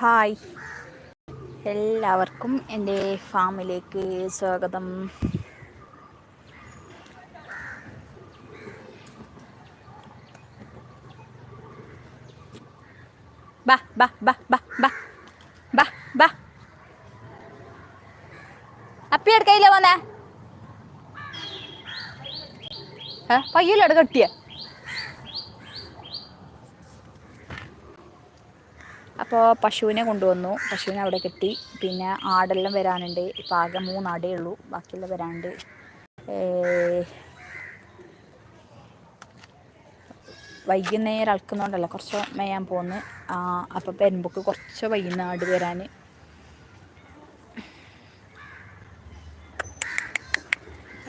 Hi. എല്ലാവർക്കും എന്റെ ഫാമിലേക്ക് സ്വാഗതം. ബാ ബാ ബാ ബാ ബാ ബാ അപ്പി എടുക്കയില്ല പോന്നെ പയ്യലെട അപ്പോൾ പശുവിനെ കൊണ്ടുവന്നു. പശുവിനെ അവിടെ കെട്ടി. പിന്നെ ആടെല്ലാം വരാനുണ്ട്. ഇപ്പം ആകെ മൂന്നാടേ ഉള്ളൂ. ബാക്കിയെല്ലാം വരാനുണ്ട് വൈകുന്നേരം അളക്കുന്നതുകൊണ്ടല്ല കുറച്ച് മേയാൻ പോകുന്നു അപ്പം പെരുമ്പുക്ക് കുറച്ച് വൈകുന്ന ആട് വരാൻ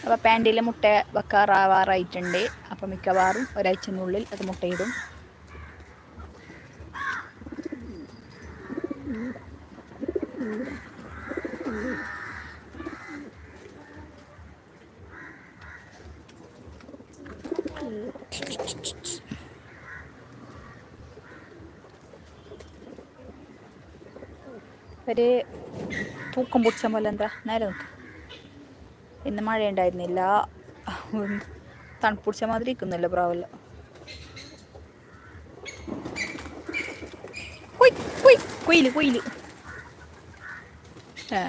അപ്പോൾ പാന്റിൽ മുട്ട വെക്കാറാവാറായിട്ടുണ്ട്. അപ്പം മിക്കവാറും ഒരാഴ്ചനുള്ളിൽ അത് മുട്ടയിടും. ഒരു തൂക്കം പൊടിച്ച പോലെ എന്താ നേരെ നോക്ക്. ഇന്ന് മഴ ഉണ്ടായിരുന്നില്ല തണുപ്പിടിച്ച മാതിരി ഇരിക്കുന്നില്ല പ്രാവല്ല കുയിൽ കുയിൽ. ഏ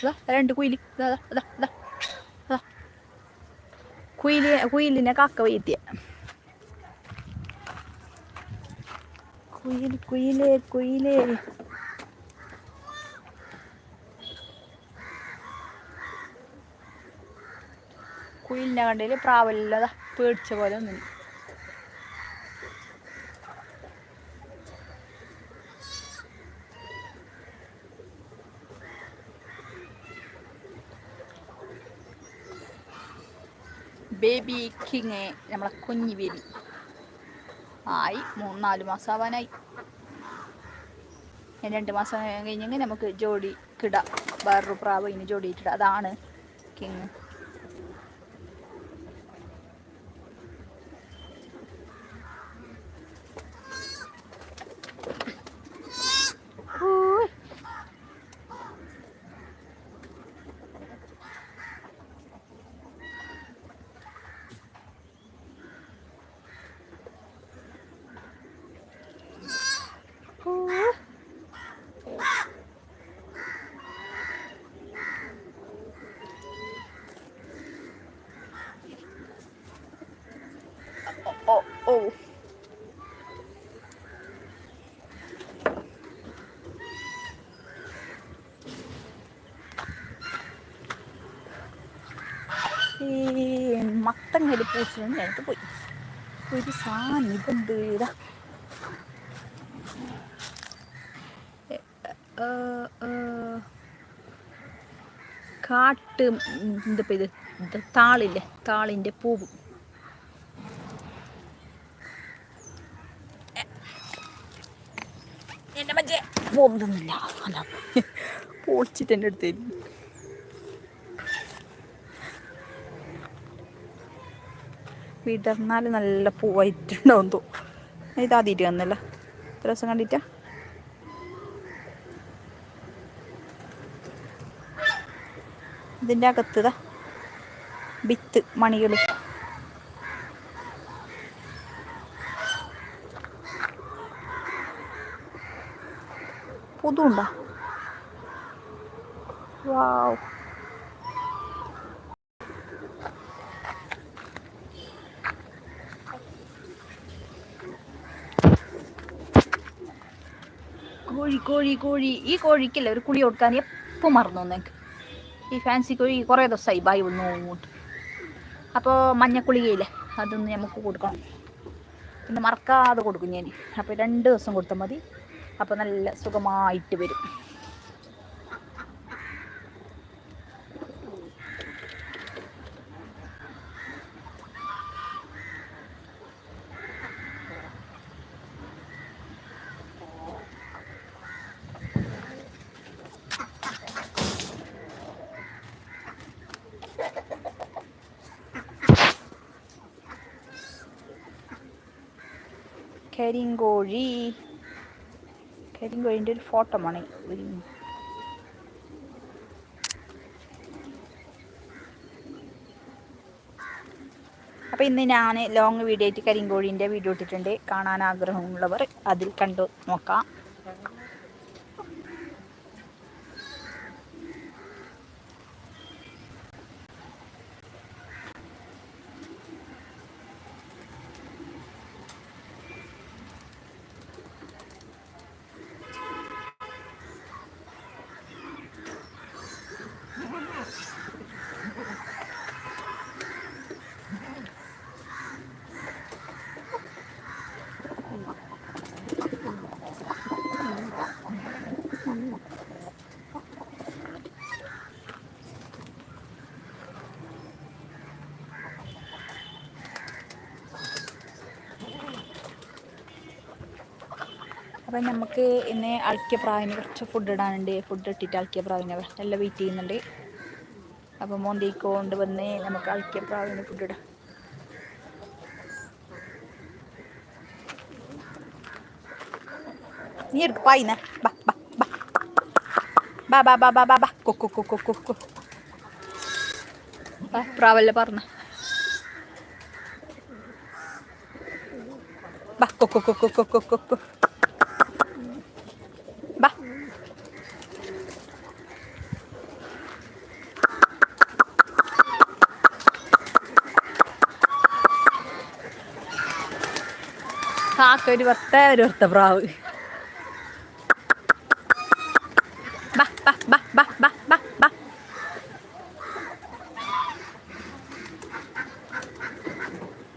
ഇതാ രണ്ട് കുയിലി. ഇതാ അതാ അതാ അതാ കുയിലി കുയിലിനെ കാക്ക വൈദ്യ കുയിൽ കുയിലേ കുയിലേ. കുയിലിനെ കണ്ടതിൽ പ്രാവല്ലത പേടിച്ച പോലെ ഒന്നും ബേബി കിങ് നമ്മളെ കുഞ്ഞി ബേബി ആയി മൂന്ന് നാല് മാസം ആവാനായി രണ്ട് മാസം കഴിഞ്ഞെങ്കിൽ നമുക്ക് ജോഡി കിട. വേറൊരു പ്രാവ് ഇനി ജോഡിയിട്ടിട അതാണ് കിങ് oh. ഈ മത്തൻ കലിപ്പൂച്ചിലുണ്ട് എനിക്ക് പോയി. ഒരു സാധനം ഇതെന്ത് ഇതാ. കാട്ട് എന്താ ഇത്? താളില്ലേ? താളിന്റെ പൂവ്. പോകുന്നില്ല അല്ല പൊളിച്ചിട്ട് എന്റെ അടുത്ത് വിടർന്നാൽ നല്ല പൂവായിട്ടുണ്ടാവും തോ. ഇതാദ്യമായിട്ട് വന്നല്ല ഇത്ര ദിവസം കണ്ടിട്ടാ? ഇതിന്റെ അകത്തതാ വിത്ത് മണികൾ പുതുണ്ടോ വാവ്. കോഴി കോഴി കോഴി. ഈ കോഴിക്കല്ലേ ഒരു കുളി കൊടുക്കാൻ എപ്പോൾ മറന്നു നിങ്ങൾക്ക് ഈ ഫാൻസി കോഴി കുറേ ദിവസമായി ബായി വന്നു അപ്പോൾ മഞ്ഞക്കുളികയില്ലേ? അതൊന്ന് നമുക്ക് കൊടുക്കണം. പിന്നെ മറക്കാതെ കൊടുക്കും ഞാൻ അപ്പോൾ രണ്ട് ദിവസം കൊടുത്താൽ മതി. അപ്പോൾ നല്ല സുഖമായിട്ട് വരും. കരിങ്കോഴി. കരിങ്കോഴിന്റെ ഒരു ഫോട്ടോ ആണ് ഒരു അപ്പോൾ ഇന്ന് ഞാൻ ലോങ് വീഡിയോ ആയിട്ട് കരിങ്കോഴീന്റെ വീഡിയോ ഇട്ടിട്ടുണ്ട്. കാണാൻ ആഗ്രഹമുള്ളവർ അതിൽ കണ്ടു നോക്കാം. അപ്പം നമുക്ക് ഇന്ന് അളിക്കിയ പ്രാവിന് കുറച്ച് ഫുഡ് ഇടാനുണ്ട്. ഫുഡ് ഇട്ടിട്ട് അളിക്കിയ പ്രാവിനെ നല്ല വെയിറ്റ് ചെയ്യുന്നുണ്ട്. അപ്പം മോന്തേക്ക് കൊണ്ട് വന്ന് നമുക്ക് അളിക്കിയ പ്രാവിന് ഫുഡ് ഇടാം. നീ എടുക്ക് പായിന്ന ബാ ബാ ബാ. ബാ ബാ ബാ ബാ കൊക്കു കൊക്കു കൊക്കു പ്രാവല്ലേ പറഞ്ഞ. ബാ കൊക്കു കൊ കൊ കൊ ബാ കാക്ക ഒരു വത്ത ഒരു വത്ത പ്രാവ്.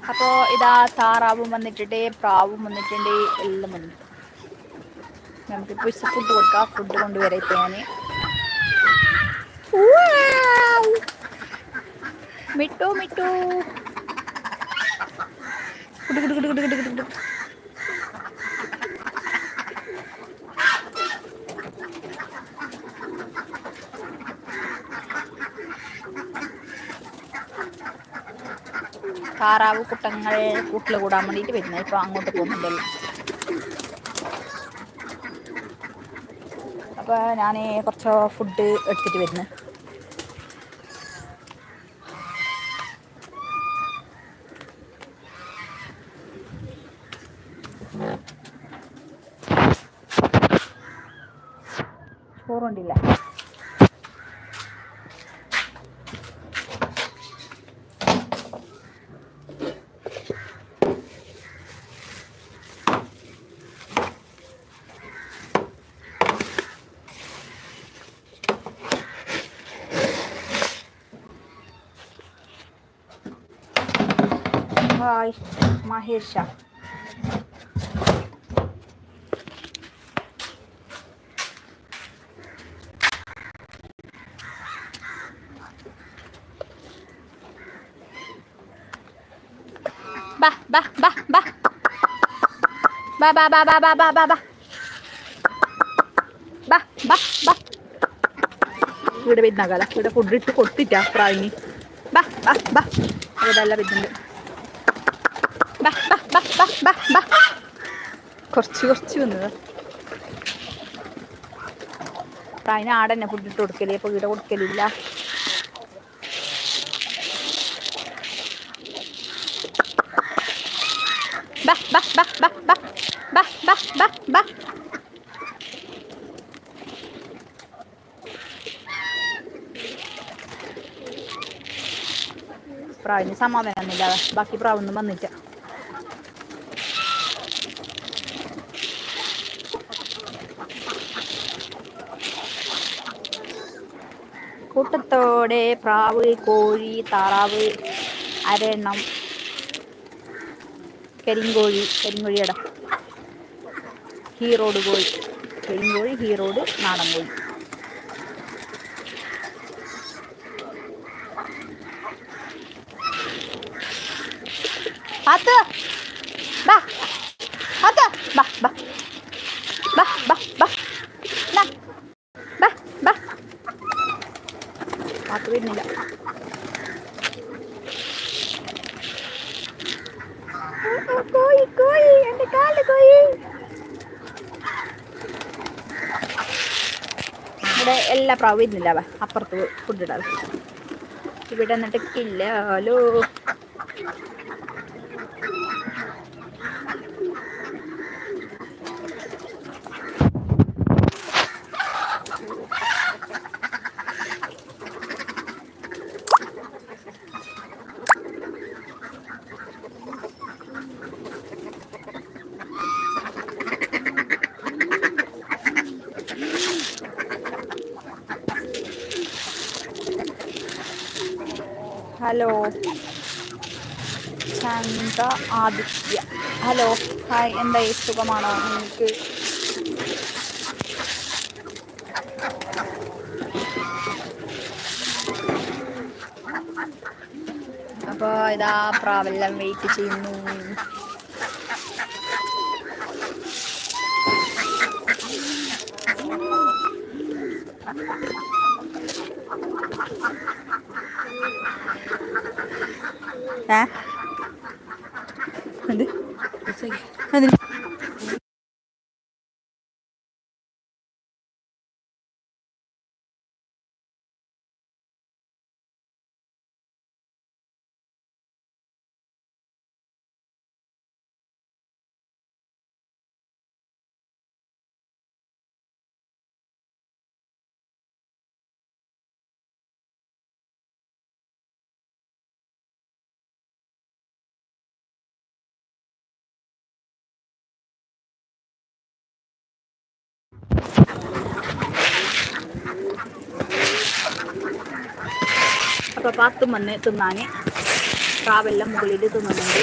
അപ്പോൾ ഇതാ താറാവും വന്നിട്ടുണ്ട് പ്രാവും വന്നിട്ടുണ്ട് എല്ലാം വന്നിട്ടുണ്ട്. നമുക്കിപ്പോൾ ഫുഡ് കൊടുക്കാം. ഫുഡ് കൊണ്ടുവരാം ഇപ്പം ഞാൻ മിട്ടു മിട്ടു. കുട്ടു കുട്ടു കുട്ടു കുട്ടു കുട്ടു കുട്ടു. താറാവ് കുട്ടങ്ങളെ കൂട്ടിൽ കൂടാൻ വേണ്ടിയിട്ട് വരുന്നത്. ഇപ്പോൾ അങ്ങോട്ട് പോകുന്നുണ്ടല്ലോ. അപ്പോൾ ഞാൻ കുറച്ച് ഫുഡ് എടുത്തിട്ട് വരുന്നു. ചോറുണ്ടില്ല. ഹായ് മഹേഷ ബാ ബാ ബാ ബാ ബാ ബാ ബാ ബാ ബാ ബാ ബാ ബാ ബാ ബാ ബാ ഇവിടെ വരുന്നാകാല ഇവിടെ ഫുഡ് ഇട്ട് കൊടുത്തിട്ടാ പ്രാവിന്. ബാ ബാ ബാ ഇവിടെ എല്ലാം വരുന്നുണ്ട്. ബാ ബാ ബാ കുറച്ച് കുറച്ച് വന്നത്. ആടന്നെ ഫുഡ് ഇട്ട് കൊടുക്കലേ. അപ്പോൾ ഇവിടെ കൊടുക്കലില്ല. ബാ ബാ ബാ ബാ ബാ ബാ ബാ ബാ ബാ. പ്രാവിന് സമാധാനമൊന്നുമില്ല ബാക്കി പ്രാവൊന്നും വന്നില്ല. കൂട്ടത്തോടെ പ്രാവ് കോഴി താറാവ് അരെണ്ണം കരിങ്കോഴി കരിങ്കോഴിയട ഹീറോഡ് കോഴി കരിങ്കോഴി ഹീറോഡ് നാടൻ കോഴി അത് ബാ അത് ബാ ബാ ബാ ബാ ബാ നാ. ബാ ബാ അത് വരുന്നില്ല കോഴി കോഴി എന്റെ കാൽ കോഴി ഇവിടെ എല്ലാ പ്രാവും ഇരുന്നില്ല അപ്പുറത്ത് ഫുഡ് ഇടാതെ ഇവിടെ എന്നിട്ട് ഇല്ലാലോ ഹലോ. ചന്ത ആദിത്യ. ഹലോ. ഹായ് ഈ സുഖമാണോ? നിങ്ങൾക്ക് അപ്പോൾ ഇതാ പ്രാവെല്ലാം വെയിറ്റ് ചെയ്യുന്നു. ഏ? എന്ത് എന്തിന് അപ്പോൾ പാത്തും വന്ന് തിന്നാൻ പ്രാവെല്ലാം മുകളിൽ തിന്നുന്നുണ്ട്.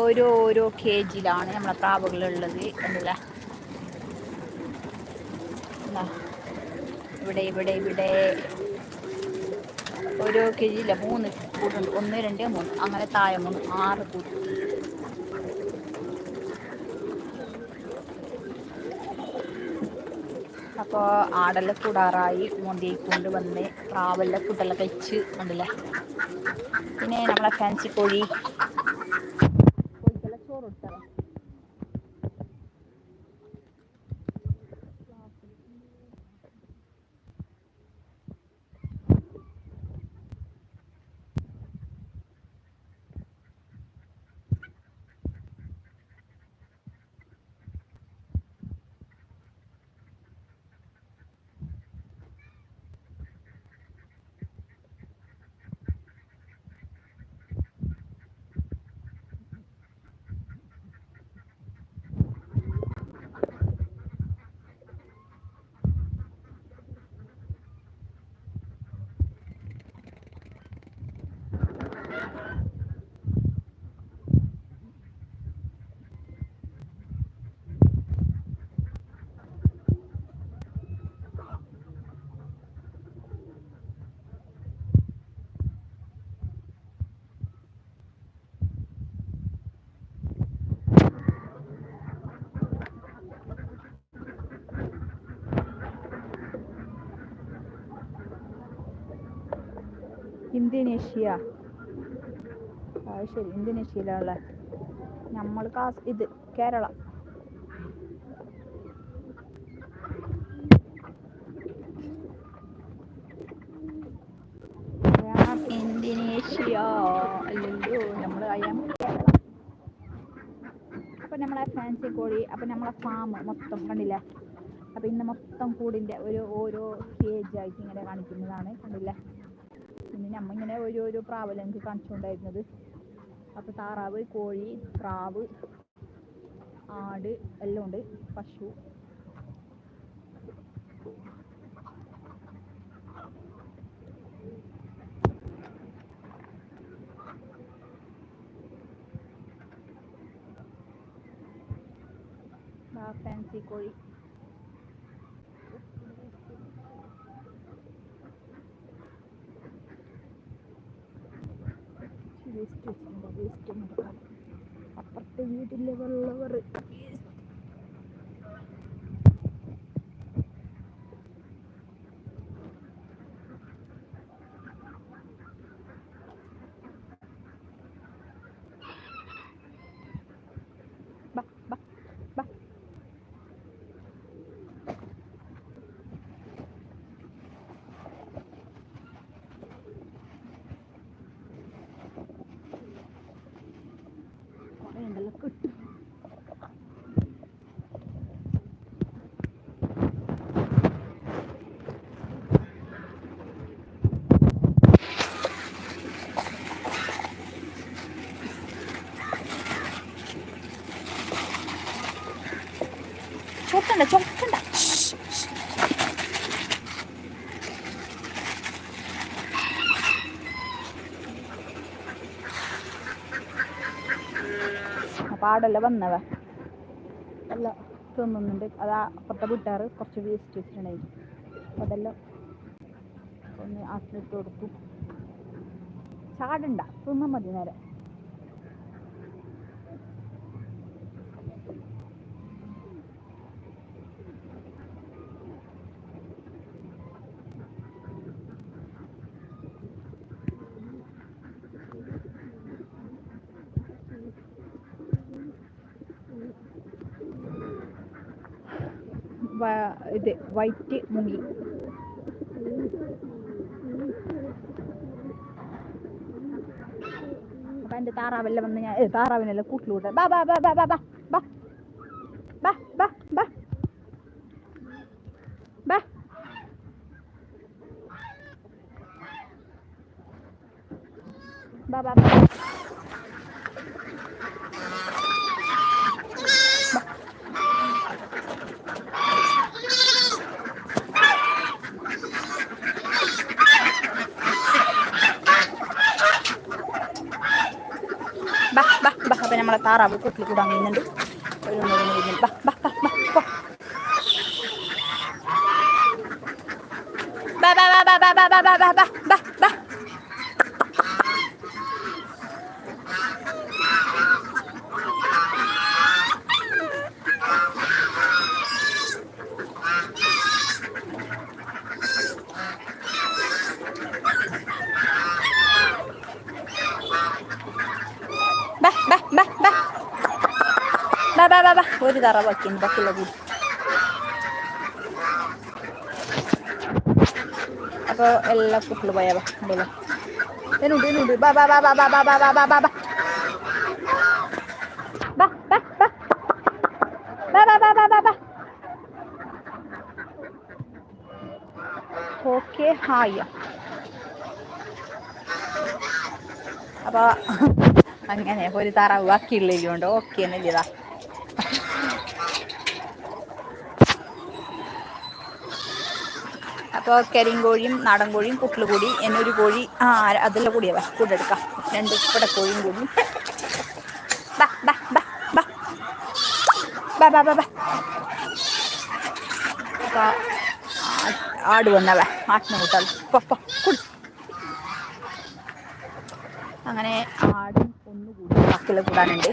ഓരോ ഓരോ കെ ജിയിലാണ് നമ്മളെ പ്രാവുകളുള്ളത് എന്നല്ല ഇവിടെ ഇവിടെ ഇവിടെ. ഓരോ കെ ജിയില്ല മൂന്ന് കൂട്ടുണ്ട്. ഒന്ന് രണ്ട് മൂന്ന്. അങ്ങനെ താഴെ മൂന്ന് ആറ് കൂട്ട്. അപ്പോൾ ആടെല്ലാം കൂടാറായി മോന്തിക്കൊണ്ട് വന്ന് പ്രാവെല്ലാം ഫുഡെല്ലാം കഴിച്ച് ഉണ്ടല്ലേ പിന്നെ നമ്മളെ ഫാൻസി കോഴി ഇന്തോനേഷ്യ. അത് ശരി ഇന്തോനേഷ്യയിലുള്ള നമ്മൾ കാസ് ഇത് കേരള. ഇന്തോനേഷ്യ. അല്ലല്ലോ നമ്മൾ അയാം അപ്പം നമ്മളെ ഫാൻസി കോഴി അപ്പം നമ്മളെ ഫാം മൊത്തം കണ്ടില്ലേ? അപ്പം ഇന്ന് മൊത്തം കൂടിന്റെ ഒരു ഓരോ കേജ് ആയിട്ട് ഇങ്ങനെ കാണിക്കുന്നതാണ് കണ്ടില്ലേ? പിന്നെ നമ്മ ഇങ്ങനെ ഓരോരോ പ്രാവൽ എനിക്ക് കാണിച്ചുകൊണ്ടായിരുന്നത്. അപ്പോൾ താറാവ് കോഴി പ്രാവ് ആട് എല്ലാം ഉണ്ട്. പശു. ഫാൻസി കോഴി വേസ്റ്റ് വെച്ചിട്ടുണ്ട് വേസ്റ്റ് നടക്കാം അപ്പുറത്തെ ചൊട്ടണ്ട ചൊട്ടണ്ട പാടല്ല വന്നവ? അല്ല തിന്നുന്നുണ്ട്. അതാ അപ്പുറത്തെ വിട്ടാറ് കുറച്ച് വേസ്റ്റ് വെച്ചിട്ടുണ്ടായിരുന്നു. അപ്പോൾ അതെല്ലാം ഒന്ന് ആട്ടിലിട്ട് കൊടുത്തു. ചാടണ്ട. തിന്നാൽ മതി നേരെ വ- ഇത് വൈറ്റ് മുങ്ങി അപ്പൊ എന്റെ താറാവെല്ലാം വന്ന് ഞാൻ താറാവിനെല്ലാം കൂട്ടിലൂടെ. ബാ ബാ ബാ ബാ ബാ. ബാ ബാ ബാ. ബാ. ബാ ബാ ബാ ബാ ബാ അപ്പം നമ്മളെ താറാവ് കൂട്ടിൽ കൂടാൻ കഴിയുന്നുണ്ട് ഒരു മൂന്ന് കഴിഞ്ഞു ബാ ബാ ബാ ബാ പോ. ബാ ബാ ബാ ബാ ബാ ബാ ബാ ബാ ബാ ബാ ബാ ബാ ബാ ബാ ബാ ബാ ബാ ബാ ഒരു തറ ബാക്കിയുണ്ട് ബാക്കിയുള്ള കൂടി അപ്പോൾ എല്ലാ കുട്ടികൾ പോയാ ബാ ഉണ്ടല്ലോ ഇതിനുണ്ട് ഇതിനുണ്ട് ബാ ബാ ബാ ബാ ബാ ബാ ബാ ബാ ബാ ബാ ബാ ഓക്കെ ഹായ അപ്പൊ അങ്ങനെ ഒരു താറാവ് ബാക്കിയുള്ളതുകൊണ്ട് ഓക്കെ എന്നല്ലേതാ അപ്പോൾ കരിങ്കോഴിയും നാടൻ കോഴിയും കുട്ടിലുകൂടി എന്നൊരു കോഴി ആ അതിലെ കൂടിയാ. കൂടെ എടുക്കാം. രണ്ട് കോഴിയും കൂടി. ബാ ബാ ബാ ബാ ബാ ബാ ബാ അങ്ങനെ ആടും ഒന്നുകൂടി ബാക്കിയുള്ള കൂടാനുണ്ട്.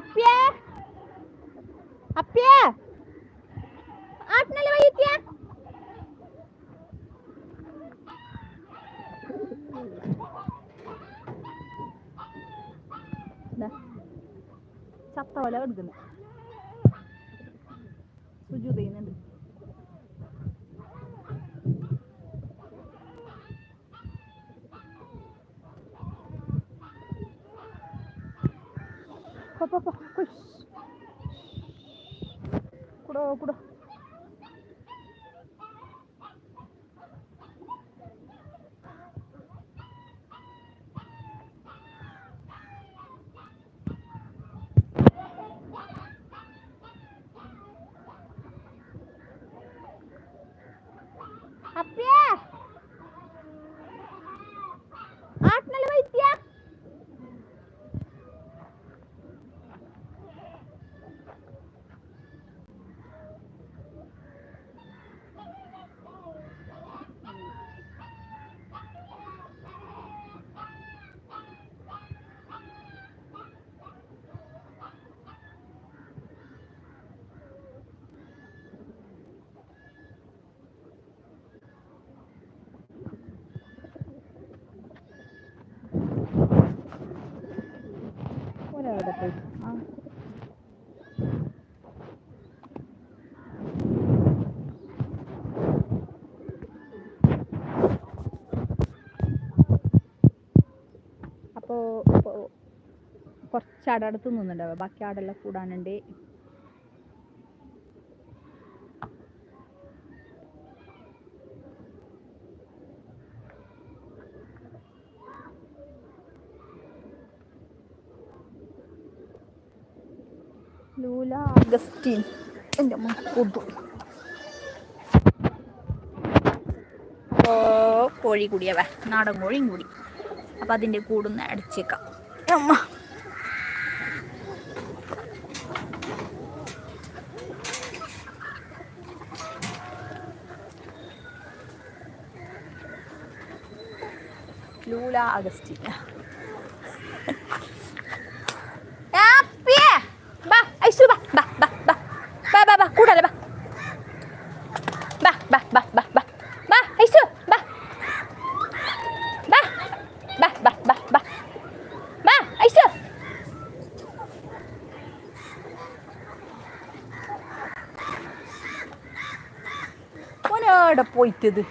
അപ്പ്യേ? അപ്പ്യേ? ആട്ടിനല്ലേ വൈകിയ ചത്ത പോലെ എടുക്കുന്നു സുജു ചെയ്യുന്നുണ്ട് പോ പോ പോ കുഷ് കുടോ കുടോ അപ്പ്യേ ആട്ടിനല്ലേ വൈദ്യ അവിടെ പോയി. ആ. അപ്പോൾ കുറച്ച് അടടുത്ത് നിന്നുണ്ടാവുക ബാക്കി ആടെല്ലാം കൂടാനുണ്ട് ലൂല അഗസ്റ്റിൻ എന്റെ കൊതു. ഓ കോഴി കൂടിയവ. നാടൻ കോഴിയും കൂടി. അപ്പം അതിന്റെ കൂടുന്ന് അടിച്ചേക്കാം. അമ്മ. Lula Augustine. affected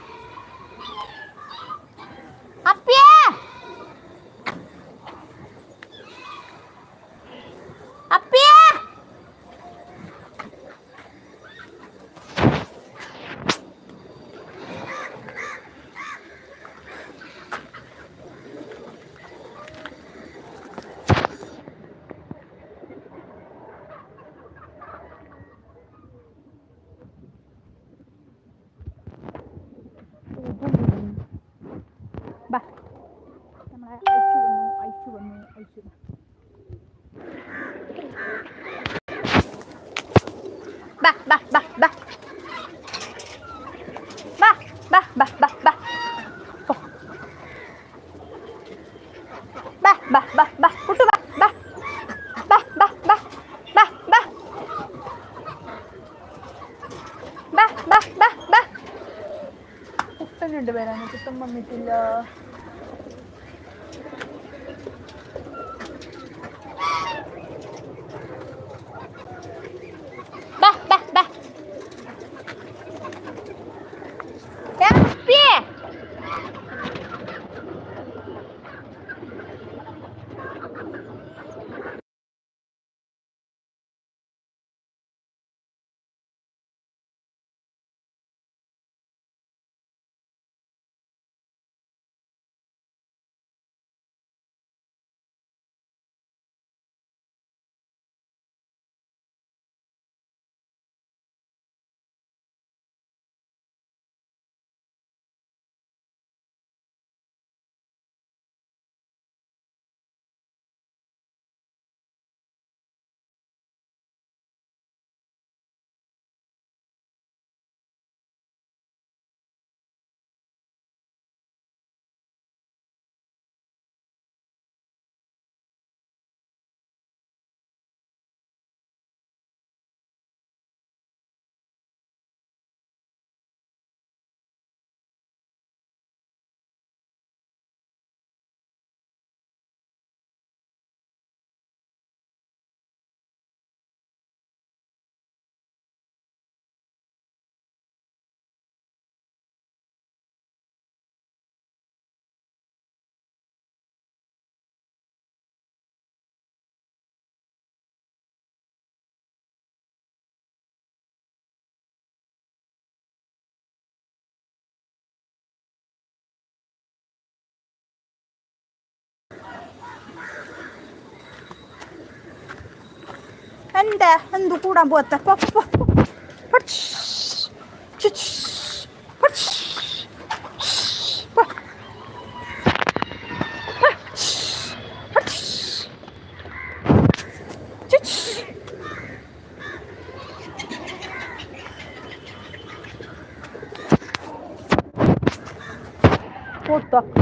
എന്താ എന്തു കൂടാൻ പോത്ത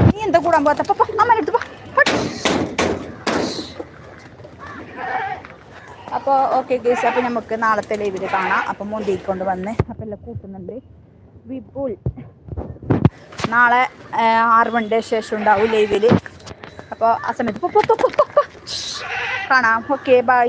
നീ എന്താ കൂടാൻ പോത്തപ്പ ഓക്കെ കേസ് അപ്പോൾ നമുക്ക് നാളത്തെ ലൈവിൽ കാണാം. അപ്പം മൊന്തിക്കൊണ്ട് വന്ന് അപ്പം എല്ലാം കൂട്ടുന്നുണ്ട്. വിപുൽ. നാളെ ആറ് മണിന്റെ ശേഷം ഉണ്ടാവും ലൈവിൽ അപ്പോൾ ആ സമയത്ത്. കാണാം. Okay bye